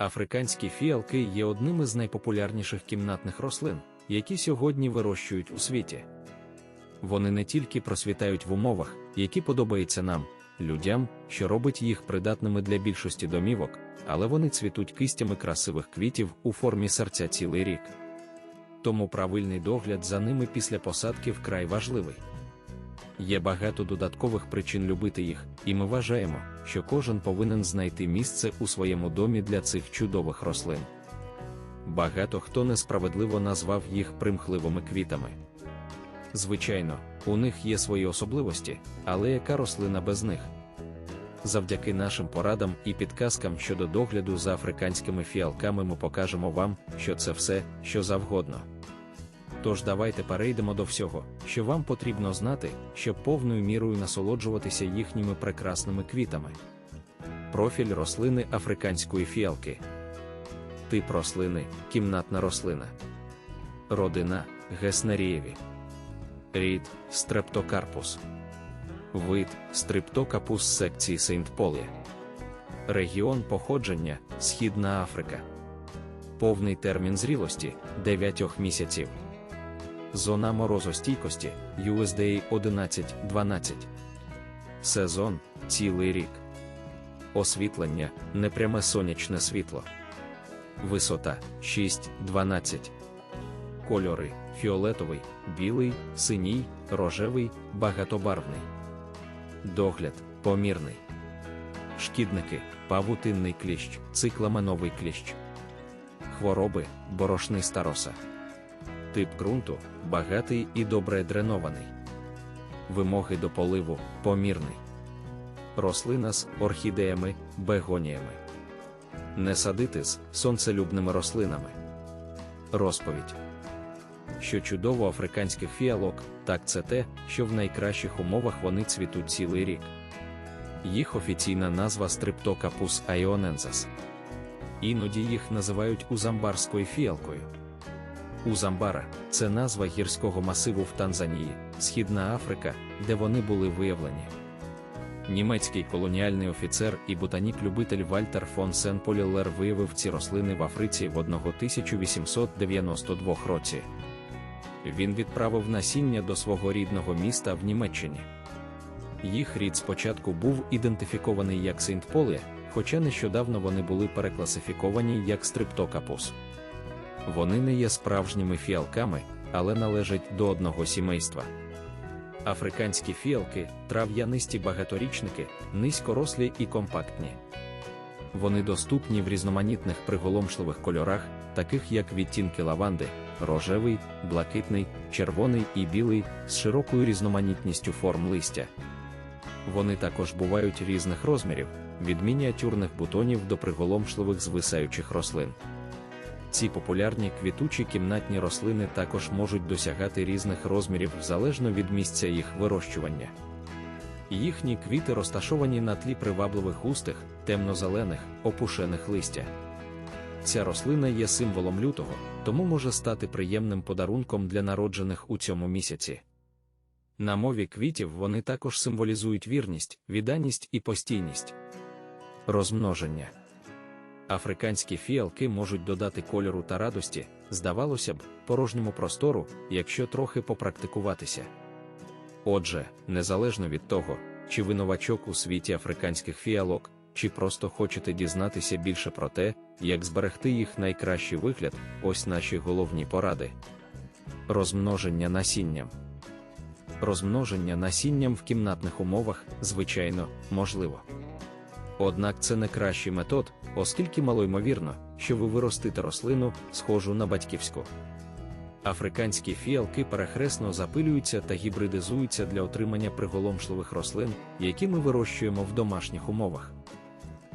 Африканські фіалки є одним із найпопулярніших кімнатних рослин, які сьогодні вирощують у світі. Вони не тільки просвітають в умовах, які подобаються нам, людям, що робить їх придатними для більшості домівок, але вони цвітуть кистями красивих квітів у формі серця цілий рік. Тому правильний догляд за ними після посадки вкрай важливий. Є багато додаткових причин любити їх, і ми вважаємо, що кожен повинен знайти місце у своєму домі для цих чудових рослин. Багато хто несправедливо назвав їх примхливими квітами. Звичайно, у них є свої особливості, але яка рослина без них? Завдяки нашим порадам і підказкам щодо догляду за африканськими фіалками ми покажемо вам, що це все, що завгодно. Тож давайте перейдемо до всього, що вам потрібно знати, щоб повною мірою насолоджуватися їхніми прекрасними квітами. Профіль рослини африканської фіалки. Тип рослини кімнатна рослина. Родина Геснерієві. Рід стрептокарпус. Вид стриптокапус секції Сейнт-Полі. Регіон походження Східна Африка. Повний термін зрілості 9 місяців. Зона морозостійкості USDA 11-12. Сезон цілий рік. Освітлення непряме сонячне світло. Висота 6-12. Кольори фіолетовий, білий, синій, рожевий, багатобарвний. Догляд помірний. Шкідники, павутинний кліщ, цикламеновий кліщ. Хвороби, борошний староса. Тип ґрунту багатий і добре дренований. Вимоги до поливу помірний. Рослина з орхідеями, бегоніями. Не садити з сонцелюбними рослинами. Розповідь. Що чудово африканських фіалок, так це те, що в найкращих умовах вони цвітуть цілий рік. Їх офіційна назва стриптокапус айонензас. Іноді їх називають узамбарською фіалкою. Узамбара це назва гірського масиву в Танзанії, Східна Африка, де вони були виявлені. Німецький колоніальний офіцер і ботанік-любитель Вальтер фон Сен-Полілер виявив ці рослини в Африці в 1892 році. Він відправив насіння до свого рідного міста в Німеччині. Їх рід спочатку був ідентифікований як Сейнт-Поле, хоча нещодавно вони були перекласифіковані як стриптокапус. Вони не є справжніми фіалками, але належать до одного сімейства. Африканські фіалки трав'янисті багаторічники, низькорослі і компактні. Вони доступні в різноманітних приголомшливих кольорах, таких як відтінки лаванди, рожевий, блакитний, червоний і білий, з широкою різноманітністю форм листя. Вони також бувають різних розмірів, від мініатюрних бутонів до приголомшливих звисаючих рослин. Ці популярні квітучі кімнатні рослини також можуть досягати різних розмірів залежно від місця їх вирощування. Їхні квіти розташовані на тлі привабливих густих, темно-зелених, опушених листя. Ця рослина є символом лютого, тому може стати приємним подарунком для народжених у цьому місяці. На мові квітів вони також символізують вірність, відданість і постійність. Розмноження. Африканські фіалки можуть додати кольору та радості, здавалося б, порожньому простору, якщо трохи попрактикуватися. Отже, незалежно від того, чи ви новачок у світі африканських фіалок, чи просто хочете дізнатися більше про те, як зберегти їх найкращий вигляд, ось наші головні поради. Розмноження насінням. Розмноження насінням в кімнатних умовах, звичайно, можливо. Однак це не кращий метод, оскільки малоймовірно, що ви виростите рослину, схожу на батьківську. Африканські фіалки перехресно запилюються та гібридизуються для отримання приголомшливих рослин, які ми вирощуємо в домашніх умовах.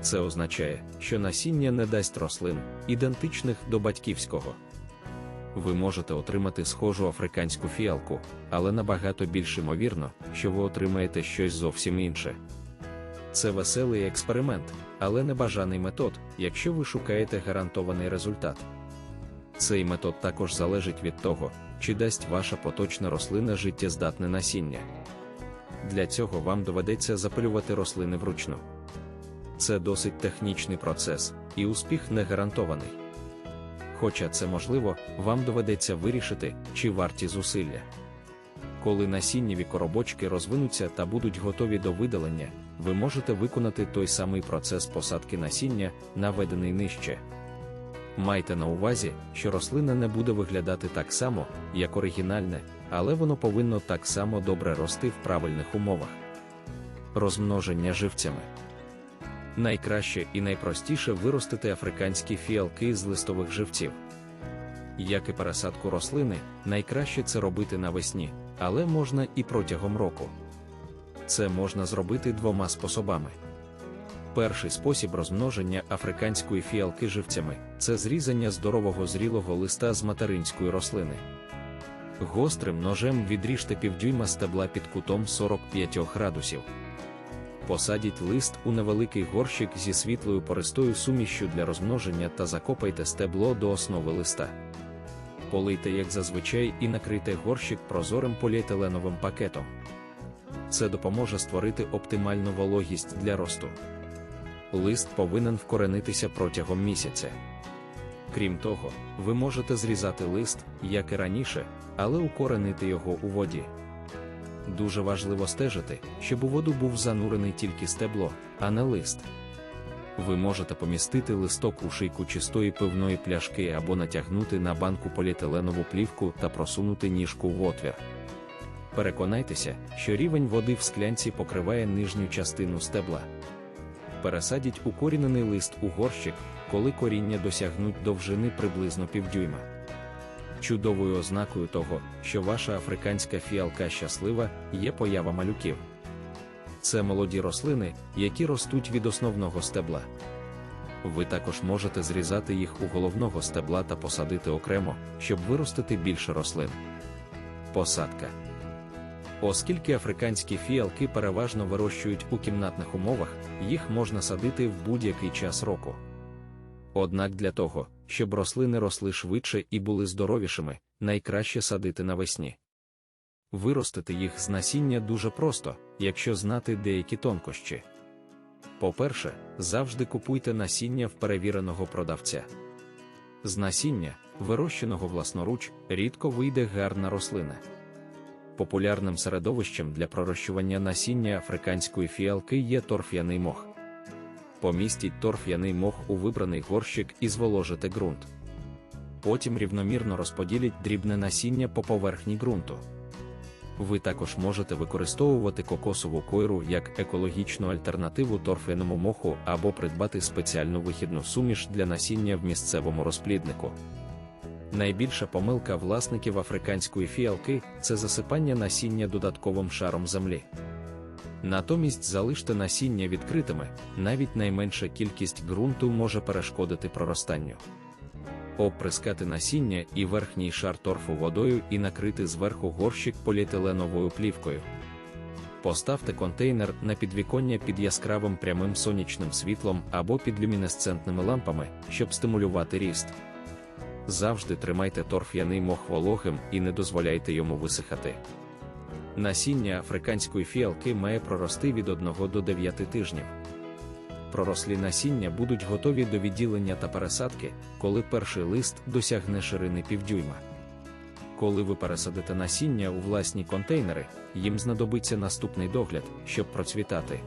Це означає, що насіння не дасть рослин, ідентичних до батьківського. Ви можете отримати схожу африканську фіалку, але набагато більш ймовірно, що ви отримаєте щось зовсім інше. Це веселий експеримент, але небажаний метод, якщо ви шукаєте гарантований результат. Цей метод також залежить від того, чи дасть ваша поточна рослина життєздатне насіння. Для цього вам доведеться запилювати рослини вручну. Це досить технічний процес, і успіх не гарантований. Хоча це можливо, вам доведеться вирішити, чи варті зусилля. Коли насіннєві коробочки розвинуться та будуть готові до видалення, ви можете виконати той самий процес посадки насіння, наведений нижче. Майте на увазі, що рослина не буде виглядати так само, як оригінальне, але воно повинно так само добре рости в правильних умовах. Розмноження живцями. Найкраще і найпростіше виростити африканські фіалки з листових живців. Як і пересадку рослини, найкраще це робити навесні, але можна і протягом року. Це можна зробити двома способами. Перший спосіб розмноження африканської фіалки живцями це зрізання здорового зрілого листа з материнської рослини. Гострим ножем відріжте півдюйма стебла під кутом 45 градусів. Посадіть лист у невеликий горщик зі світлою пористою сумішю для розмноження та закопайте стебло до основи листа. Полийте, як зазвичай, і накрийте горщик прозорим поліетиленовим пакетом. Це допоможе створити оптимальну вологість для росту. Лист повинен вкоренитися протягом місяця. Крім того, ви можете зрізати лист, як і раніше, але укоренити його у воді. Дуже важливо стежити, щоб у воду був занурений тільки стебло, а не лист. Ви можете помістити листок у шийку чистої пивної пляшки або натягнути на банку поліетиленову плівку та просунути ніжку в отвір. Переконайтеся, що рівень води в склянці покриває нижню частину стебла. Пересадіть укорінений лист у горщик, коли коріння досягнуть довжини приблизно півдюйма. Чудовою ознакою того, що ваша африканська фіалка щаслива, є поява малюків. Це молоді рослини, які ростуть від основного стебла. Ви також можете зрізати їх у головного стебла та посадити окремо, щоб виростити більше рослин. Посадка. Оскільки африканські фіалки переважно вирощують у кімнатних умовах, їх можна садити в будь-який час року. Однак для того, щоб рослини росли швидше і були здоровішими, найкраще садити навесні. Виростити їх з насіння дуже просто, якщо знати деякі тонкощі. По-перше, завжди купуйте насіння в перевіреного продавця. З насіння, вирощеного власноруч, рідко вийде гарна рослина. Популярним середовищем для пророщування насіння африканської фіалки є торф'яний мох. Помістіть торф'яний мох у вибраний горщик і зволожите ґрунт. Потім рівномірно розподіліть дрібне насіння по поверхні ґрунту. Ви також можете використовувати кокосову койру як екологічну альтернативу торф'яному моху або придбати спеціальну вихідну суміш для насіння в місцевому розпліднику. Найбільша помилка власників африканської фіалки це засипання насіння додатковим шаром землі. Натомість залиште насіння відкритими, навіть найменша кількість ґрунту може перешкодити проростанню. Оприскати насіння і верхній шар торфу водою і накрити зверху горщик поліетиленовою плівкою. Поставте контейнер на підвіконня під яскравим прямим сонячним світлом або під люмінесцентними лампами, щоб стимулювати ріст. Завжди тримайте торф'яний мох вологим і не дозволяйте йому висихати. Насіння африканської фіалки має прорости від 1 до 9 тижнів. Пророслі насіння будуть готові до відділення та пересадки, коли перший лист досягне ширини півдюйма. Коли ви пересадите насіння у власні контейнери, їм знадобиться наступний догляд, щоб процвітати.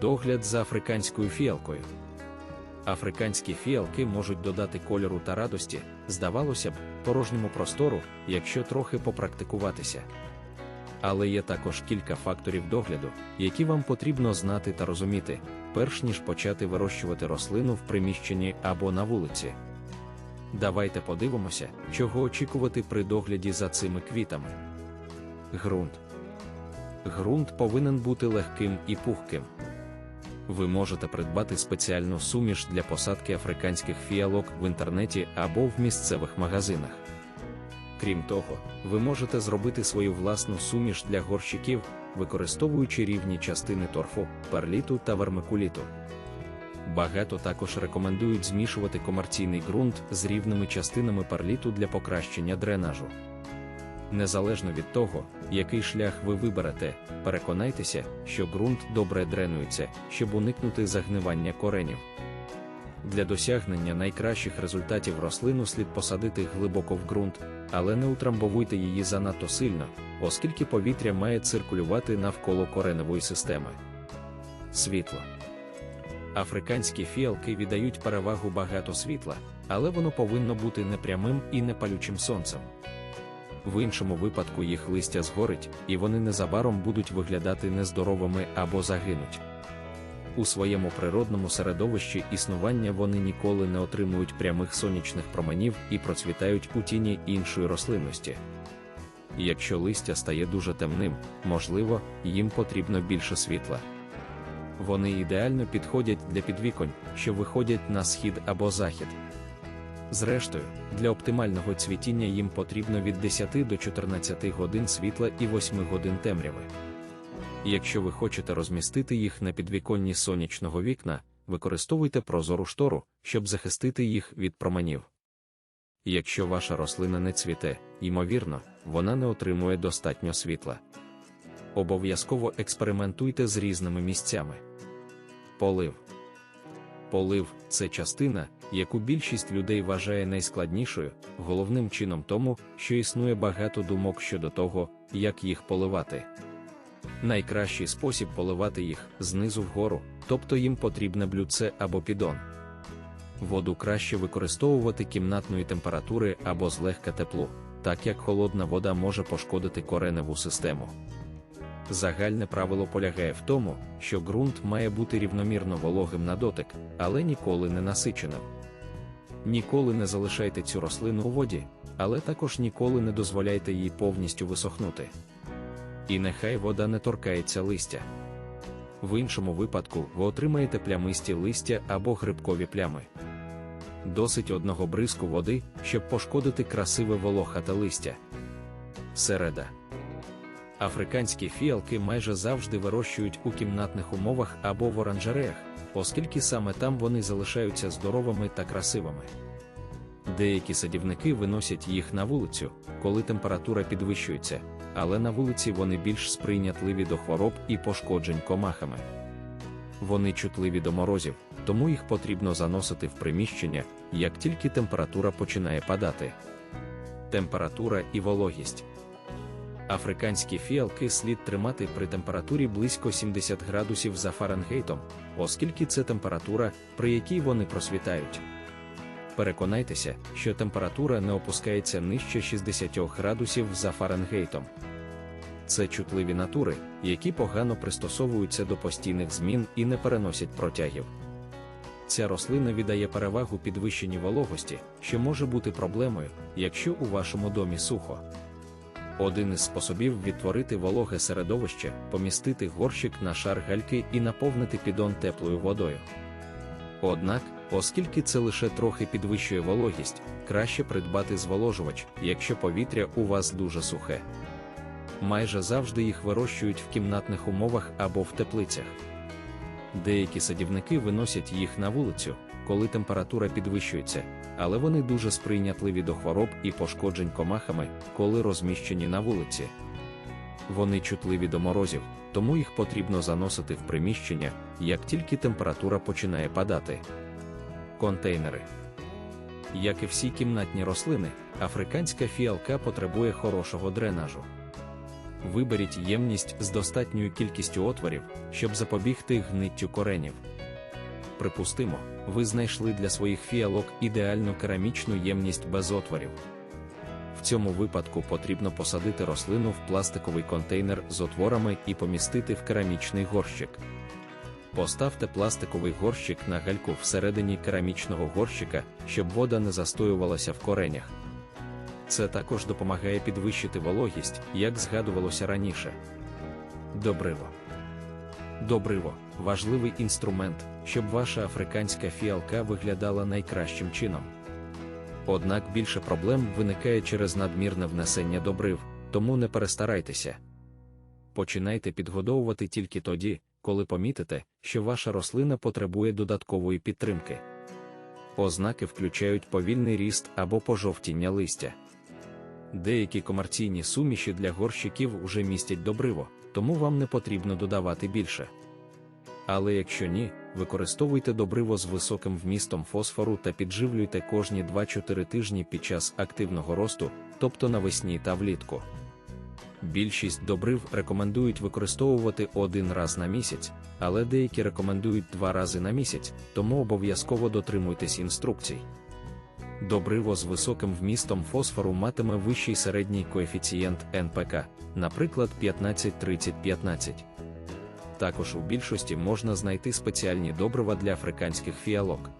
Догляд за африканською фіалкою. Африканські фіалки можуть додати кольору та радості, здавалося б, порожньому простору, якщо трохи попрактикуватися. Але є також кілька факторів догляду, які вам потрібно знати та розуміти, перш ніж почати вирощувати рослину в приміщенні або на вулиці. Давайте подивимося, чого очікувати при догляді за цими квітами. Грунт. Ґрунт повинен бути легким і пухким. Ви можете придбати спеціальну суміш для посадки африканських фіалок в інтернеті або в місцевих магазинах. Крім того, ви можете зробити свою власну суміш для горщиків, використовуючи рівні частини торфу, перліту та вермикуліту. Багато також рекомендують змішувати комерційний ґрунт з рівними частинами перліту для покращення дренажу. Незалежно від того, який шлях ви виберете, переконайтеся, що ґрунт добре дренується, щоб уникнути загнивання коренів. Для досягнення найкращих результатів рослину слід посадити глибоко в ґрунт, але не утрамбовуйте її занадто сильно, оскільки повітря має циркулювати навколо кореневої системи. Світло. Африканські фіалки віддають перевагу багато світла, але воно повинно бути непрямим і непалючим сонцем. В іншому випадку їх листя згорить, і вони незабаром будуть виглядати нездоровими або загинуть. У своєму природному середовищі існування вони ніколи не отримують прямих сонячних променів і процвітають у тіні іншої рослинності. Якщо листя стає дуже темним, можливо, їм потрібно більше світла. Вони ідеально підходять для підвіконь, що виходять на схід або захід. Зрештою, для оптимального цвітіння їм потрібно від 10 до 14 годин світла і 8 годин темряви. Якщо ви хочете розмістити їх на підвіконні сонячного вікна, використовуйте прозору штору, щоб захистити їх від променів. Якщо ваша рослина не цвіте, ймовірно, вона не отримує достатньо світла. Обов'язково експериментуйте з різними місцями. Полив. Полив це частина, яку більшість людей вважає найскладнішою, головним чином тому, що існує багато думок щодо того, як їх поливати. Найкращий спосіб поливати їх знизу вгору, тобто їм потрібне блюдце або підон. Воду краще використовувати кімнатної температури або злегка теплу, так як холодна вода може пошкодити кореневу систему. Загальне правило полягає в тому, що ґрунт має бути рівномірно вологим на дотик, але ніколи не насиченим. Ніколи не залишайте цю рослину у воді, але також ніколи не дозволяйте їй повністю висохнути. І нехай вода не торкається листя. В іншому випадку ви отримаєте плямисті листя або грибкові плями. Досить одного бризку води, щоб пошкодити красиве волохате листя. Середа. Африканські фіалки майже завжди вирощують у кімнатних умовах або в оранжереях, оскільки саме там вони залишаються здоровими та красивими. Деякі садівники виносять їх на вулицю, коли температура підвищується, але на вулиці вони більш сприйнятливі до хвороб і пошкоджень комахами. Вони чутливі до морозів, тому їх потрібно заносити в приміщення, як тільки температура починає падати. Температура і вологість. Африканські фіалки слід тримати при температурі близько 70 градусів за Фаренгейтом, оскільки це температура, при якій вони просвітають. Переконайтеся, що температура не опускається нижче 60 градусів за Фаренгейтом. Це чутливі натури, які погано пристосовуються до постійних змін і не переносять протягів. Ця рослина віддає перевагу підвищеній вологості, що може бути проблемою, якщо у вашому домі сухо. Один із способів відтворити вологе середовище помістити горщик на шар гальки і наповнити підон теплою водою. Однак, оскільки це лише трохи підвищує вологість, краще придбати зволожувач, якщо повітря у вас дуже сухе. Майже завжди їх вирощують в кімнатних умовах або в теплицях. Деякі садівники виносять їх на вулицю, коли температура підвищується, але вони дуже сприйнятливі до хвороб і пошкоджень комахами, коли розміщені на вулиці. Вони чутливі до морозів, тому їх потрібно заносити в приміщення, як тільки температура починає падати. Контейнери. Як і всі кімнатні рослини, африканська фіалка потребує хорошого дренажу. Виберіть ємність з достатньою кількістю отворів, щоб запобігти гниттю коренів. Припустимо, ви знайшли для своїх фіалок ідеальну керамічну ємність без отворів. В цьому випадку потрібно посадити рослину в пластиковий контейнер з отворами і помістити в керамічний горщик. Поставте пластиковий горщик на гальку всередині керамічного горщика, щоб вода не застоювалася в коренях. Це також допомагає підвищити вологість, як згадувалося раніше. Добриво. Добриво важливий інструмент, щоб ваша африканська фіалка виглядала найкращим чином. Однак більше проблем виникає через надмірне внесення добрив, тому не перестарайтеся. Починайте підгодовувати тільки тоді, коли помітите, що ваша рослина потребує додаткової підтримки. Ознаки включають повільний ріст або пожовтіння листя. Деякі комерційні суміші для горщиків уже містять добриво, тому вам не потрібно додавати більше. Але якщо ні, використовуйте добриво з високим вмістом фосфору та підживлюйте кожні 2-4 тижні під час активного росту, тобто навесні та влітку. Більшість добрив рекомендують використовувати один раз на місяць, але деякі рекомендують два рази на місяць, тому обов'язково дотримуйтесь інструкцій. Добриво з високим вмістом фосфору матиме вищий середній коефіцієнт НПК, наприклад, 15-30-15. Також у більшості можна знайти спеціальні добрива для африканських фіалок.